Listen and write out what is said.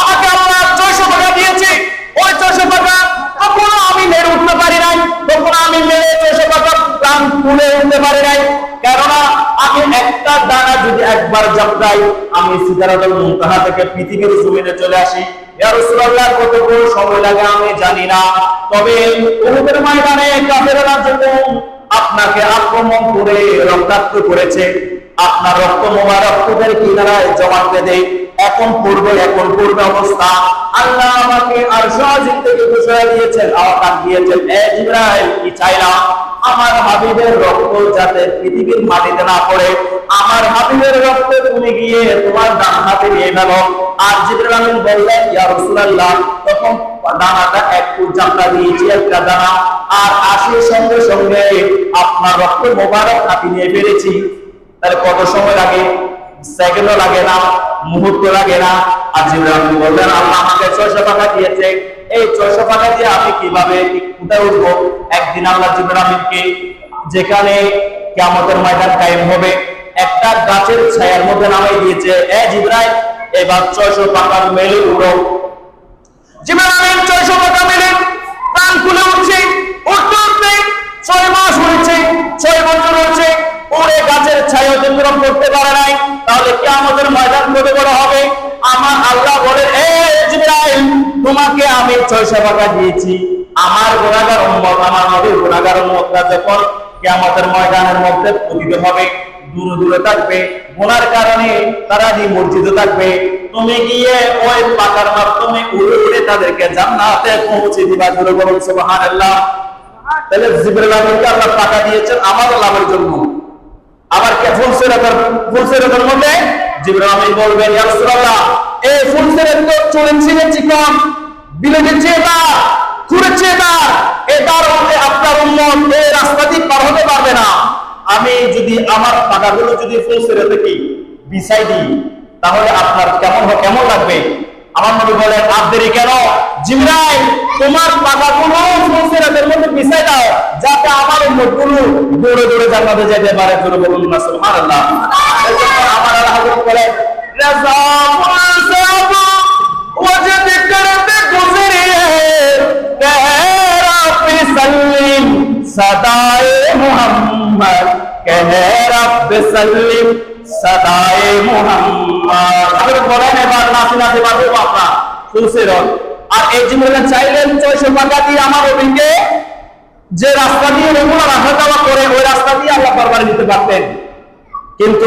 আমাকে আল্লাহ 600 টাকা দিয়েছে। ওই 600 টাকা কখনো আমি উঠতে পারি নাই, কখনো আমি মেরে 600 টাকা প্রাণ তুলে উঠতে পারি নাই। কেননা, আমি একটা দানা যদি একবার জাপটাই আমি সিদ্ধারাতুল মুনতাহা থেকে পৃথিবীর জমিনে চলে আসি। ইয়া কতক্ষণ সময় লাগে আমি জানি না। তবে উহুদের ময়দানে কাফেররা যখন আপনাকে আক্রমণ করে রক্তাক্ত করেছে। আপনার রক্ত মোবারক তোদের কিনারায় জমা দেয় এখন পূর্বে এখন পূর্বে অবস্থা। আল্লাহ আমাকে আর সহজিক থেকে ঘোষণা দিয়েছেন আওতান দিয়েছেন জিব্রাইল কি চাইলাম আমার হাবিবের রক্ত যাতে পৃথিবীর মাটিতে না পড়ে। আমার হাবিবের রক্ত তুমি গিয়ে তোমার ডান হাতে নিয়ে ফেলো আর জিব্রাইল আমিন বললেন, ইয়া রাসূলুল্লাহ, তখন দানাটা একটু চাপড়া দিয়েছি, একটা দানা। আর সঙ্গে সঙ্গে আপনার রক্ত মোবারক হাতে নিয়ে তাহলে কত সময় লাগে? লাগে না, মুহূর্ত লাগে না। আর বললেন আল্লাহ আমাকে 600 টাকা দিয়েছে। এই 600 টাকা দিয়ে আমি কীভাবে কোথায় উঠবো? একদিন আল্লাহ জিবরাইলকে যেখানে কিয়ামতের ময়দান কায়েম হবে, একটা গাছের ছায়ার মধ্যে নামাই দিয়েছে। এ জিবরাইল, এবার 600 টাকা মেলে উড়ো করতে পারে নাই, তাহলে কি আমাদের ময়দান কত বড় হবে? আমার আল্লাহ বলে তোমাকে আমি ছয়শো টাকা দিয়েছি। আমার গুণাগার উম্মত, আমার নবীর গুণাগার উম্মতরা যখন কিয়ামতের ময়দানের মধ্যে পতিত হবে, দূরে দূরে থাকবে। গুনার কারণে তারা মসজিদে থাকবে। তুমি গিয়ে ওই পাকার মাধ্যমে উড়ে উড়ে তাদেরকে জান্নাতে পৌঁছে দিবা দূরে বলুন সুবহানাল্লাহ। তাহলে জিবরাইল আমিনকে আল্লাহ টাকা দিয়েছেন আমার লাভের জন্য। আবার কে ফুলসিরাতের ফুলসিরাতের মধ্যে? জিবরাইল আমিন বলবেন, ইয়া রাসূলুল্লাহ এই ফুলসিরাত তো চলেন ছিলেন চিকন বিলেটের চেয়েটা খুঁড়ে চেয়েটা এটার মধ্যে আপনার উম্মত এই রাস্তা দিয়ে পার হতে পারবে না। আমি যদি আমার পাকাগুলো যদি ফুলসিরাতে কি বিছাই দিই, তাহলে আপনার কেমন কেমন লাগবে? আমার নবী বলেন আপদেরই কেন? জিবরাইল তোমার পাকাগুলো ফুলসিরাতের মধ্যে বিছাই দাও, যাতে আমার উম্মতগুলো দৌড়ে দৌড়ে জান্নাতে যেতে পারে। জোরে বলুন না, সুবহানাল্লাহ। আমার আল্লাহ বলেন, রাজা বাজে বাপরা ফুলসিরাত আর এই জীবনে চাইলেন ছয়শো টাকা দিয়ে আমার অভিজ্ঞে যে রাস্তা দিয়ে রেগুলার আসা যাওয়া করে, ওই রাস্তা দিয়ে আল্লাহ বারবার দিতে পারতেন। কিন্তু